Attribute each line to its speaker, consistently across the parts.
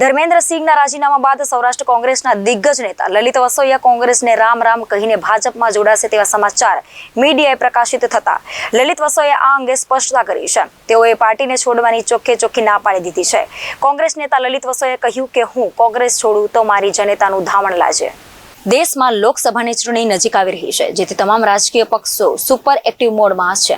Speaker 1: ધર્મેન્દ્રસિંહના રાજીનામા બાદ સૌરાષ્ટ્ર કોંગ્રેસના દિગ્ગજ નેતા લલિત વસોયા કોંગ્રેસને રામ રામ કહીને ભાજપમાં જોડાશે તેવા સમાચાર મીડિયાએ પ્રકાશિત થતા. લલિત વસોયા આ અંગે સ્પષ્ટતા કરી છે. તેઓએ પાર્ટીને છોડવાની ચોખ્ખે ચોખ્ખી ના પાડી દીધી છે. કોંગ્રેસ નેતા લલિત વસોયાએ કહ્યું કે હું કોંગ્રેસ છોડું તો મારી જનતાનું ધાવણ લાજે. દેશમાં લોકસભાની ચૂંટણી નજીક આવી રહી છે, જેથી તમામ રાજકીય પક્ષો સુપર એક્ટિવ મોડમાં છે.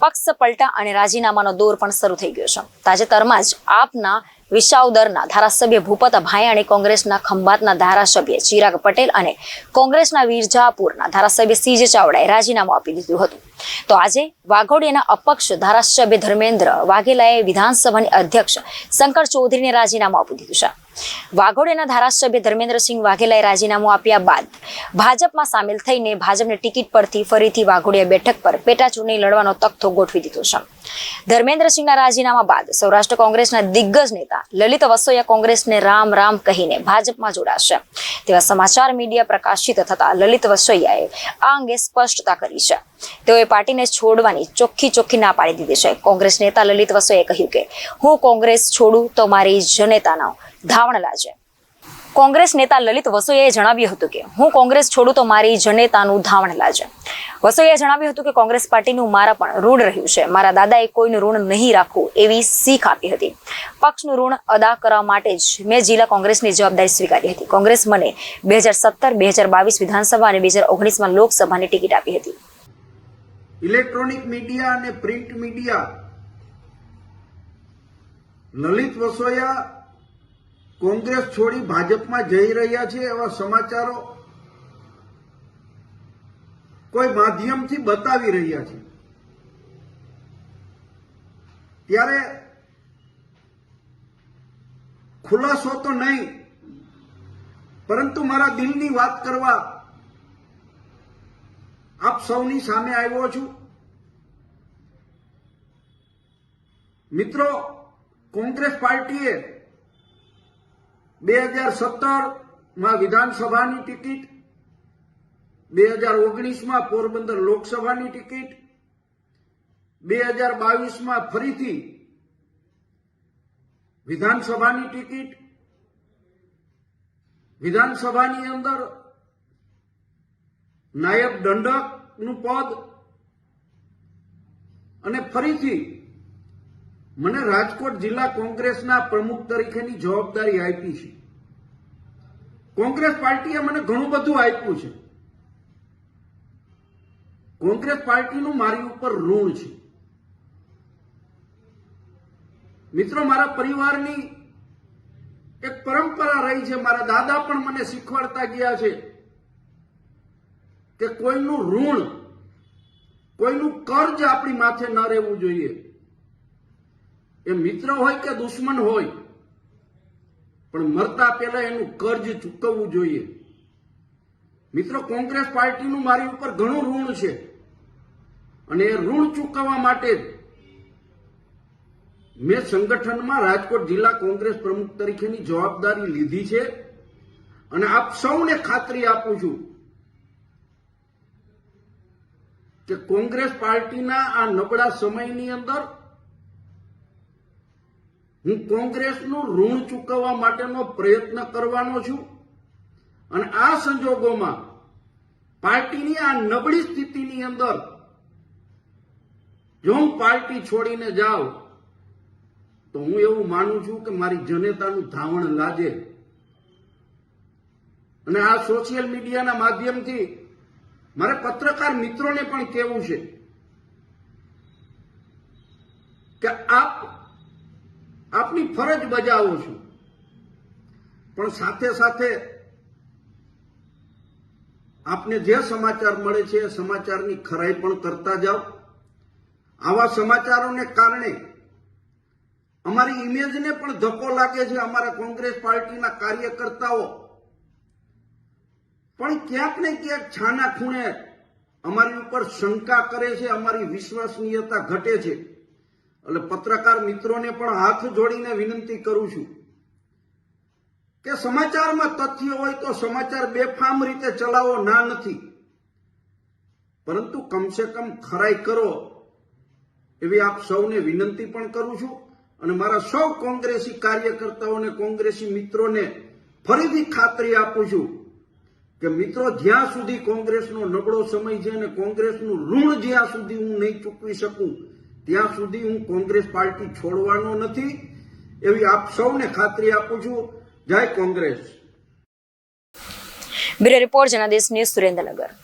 Speaker 1: પક્ષ પલટા અને રાજીનામાનો દોર પણ શરૂ થઈ ગયો છે. તાજેતરમાં જ આપના વિસાવદરના ધારાસભ્ય ભૂપત અને કોંગ્રેસના ખંભાતના ધારાસભ્ય ચિરાગ પટેલ અને કોંગ્રેસના વીરજાપુરના ધારાસભ્ય સીજે ચાવડાએ રાજીનામું આપી દીધું હતું. તો આજે વાઘોડિયાના અપક્ષ ધારાસભ્ય ધર્મેન્દ્ર વાઘેલાએ વિધાનસભાની અધ્યક્ષ શંકર ચૌધરીને રાજીનામું આપી દીધું છે. વાઘોડિયાના ધારાસભ્ય ધર્મેન્દ્રસિંહ વાઘેલાએ રાજીનામું આપ્યા બાદ ભાજપમાં સામેલ થઈને ભાજપની ટિકિટ પરથી ફરીથી વાઘોડિયા બેઠક પર પેટા ચૂંટણી લડવાનો તખતો ગોઠવી દીધો છે. ધર્મેન્દ્રસિંહના રાજીનામા બાદ સૌરાષ્ટ્ર કોંગ્રેસના દિગ્ગજ નેતા લલિત વસોયા કોંગ્રેસને રામ રામ કહીને ભાજપમાં જોડાશે. તેવા સમાચાર મીડિયા પ્રકાશિત થતા લલિત વસોયાએ આ અંગે સ્પષ્ટતા કરી છે. તેઓએ પાર્ટીને છોડવાની ચોખ્ખી ચોખ્ખી ના પાડી દીધી છે. કોંગ્રેસ નેતા લલિત વસોયાએ કહ્યું કે, હું કોંગ્રેસ છોડું તો મારી જનેતાનો ધાવણ લાજે. કોંગ્રેસ નેતા લલિત વસોયાએ જણાવ્યું હતું કે, હું કોંગ્રેસ છોડું તો મારી જનેતાનું ધાવણ લાજે. વસોયાએ જણાવ્યું હતું કે, કોંગ્રેસ પાર્ટીનું મારા પણ ઋણ રહ્યું છે. મારા દાદાએ કોઈનું ઋણ નહીં રાખવું એવી શીખ આપી હતી. પક્ષનું ઋણ અદા કરવા માટે જ મેં જિલ્લા કોંગ્રેસની જવાબદારી સ્વીકારી હતી. કોંગ્રેસ મને બે હજાર સત્તર, બે હજાર બાવીસ વિધાનસભા અને બે હજાર ઓગણીસમાં લોકસભાની ટિકિટ આપી હતી.
Speaker 2: ઇલેક્ટ્રોનિક મીડિયા અને પ્રિન્ટ મીડિયા. લલિત વસોયા કોંગ્રેસ છોડી ભાજપમાં જઈ રહ્યા છે એવા સમાચારો કોઈ માધ્યમથી બતાવી રહ્યા છે. ત્યારે ખુલાસો તો નહીં, પરંતુ મારા દિલની વાત કરવા આપ સૌની સામે આવ્યો છું. મિત્રો, કોંગ્રેસ પાર્ટીએ બે હજાર સત્તરમાં વિધાનસભાની ટિકિટ, બે હજાર ઓગણીસમાં પોરબંદર લોકસભાની ટિકિટ, બે હજાર બાવીસમાં ફરીથી વિધાનસભાની ટિકિટ. વિધાનસભાની અંદર નાયબ દંડકનું પદ અને ફરીથી મને રાજકોટ જિલ્લા કોંગ્રેસના પ્રમુખ તરીકેની જવાબદારી આપી છે. કોંગ્રેસ પાર્ટીએ મને ઘણું બધું આપ્યું છે. કોંગ્રેસ પાર્ટીનું મારી ઉપર ઋણ છે. મિત્રો, મારા પરિવારની એક પરંપરા રહી છે. મારા દાદા પણ મને શીખવાડતા ગયા છે કે કોઈનું ઋણ, કોઈનું કર્જ આપણી માથે ન રહેવું જોઈએ. એ મિત્ર હોય કે દુશ્મન હોય, પણ મરતા પહેલા એનું કર્જ ચૂકવવું જોઈએ. મિત્રો, કોંગ્રેસ પાર્ટીનું મારી ઉપર ઘણું ઋણ છે. અને એ ઋણ ચૂકવવા માટે મેં સંગઠનમાં રાજકોટ જિલ્લા કોંગ્રેસ પ્રમુખ તરીકેની જવાબદારી લીધી છે. અને આપ સૌને ખાતરી આપું છું કે કોંગ્રેસ પાર્ટીના આ નબળા સમયની અંદર હું કોંગ્રેસનું ઋણ ચૂકવવા માટેનો પ્રયત્ન કરવાનો છું. અને આ સંજોગોમાં પાર્ટીની આ નબળી સ્થિતિની અંદર જો હું પાર્ટી છોડીને જાઉં, તો હું એવું માનું છું કે મારી જનતાનું ધાવણ લાજે. અને આ સોશિયલ મીડિયાના માધ્યમથી મારે પત્રકાર મિત્રોને પણ કહેવું છે કે આપ આપની ફરજ બજાવું છું. પણ સાથે સાથે આપને જે સમાચાર મળે છે એ સમાચારની ખરાઈ પણ કરતા જાઓ. આવા સમાચારોને કારણે અમારી ઇમેજને પણ ધક્કો લાગે છે અમારા કોંગ્રેસ પાર્ટીના કાર્યકર્તાઓ. પણ ક્યાંક ને ક્યાંક છાના ખૂણે અમારી ઉપર શંકા કરે છે, અમારી વિશ્વસનીયતા ઘટે છે. એટલે પત્રકાર મિત્રોને પણ હાથ જોડીને વિનંતી કરું છું કે સમાચારમાં તથ્ય હોય તો સમાચાર બેફામ રીતે ચલાવો, ના નથી. પરંતુ કમસે કમ ખરાઈ કરો એવી આપ સૌને વિનંતી પણ કરું છું અને મારા સૌ કોંગ્રેસી કાર્યકર્તાઓને કોંગ્રેસી મિત્રોને ફરીથી ખાતરી આપું છું કે મિત્રો, જ્યાં સુધી કોંગ્રેસનો નબળો સમય છે અને કોંગ્રેસનું ઋણ જ્યાં સુધી હું નહીં ચૂકવી શકું ત્યાં સુધી હું કોંગ્રેસ પાર્ટી છોડવાનો નથી, એવી આપ સૌને ખાતરી આપું છું. જય Congress.
Speaker 1: Bureau report, Janadesh news Surendranagar.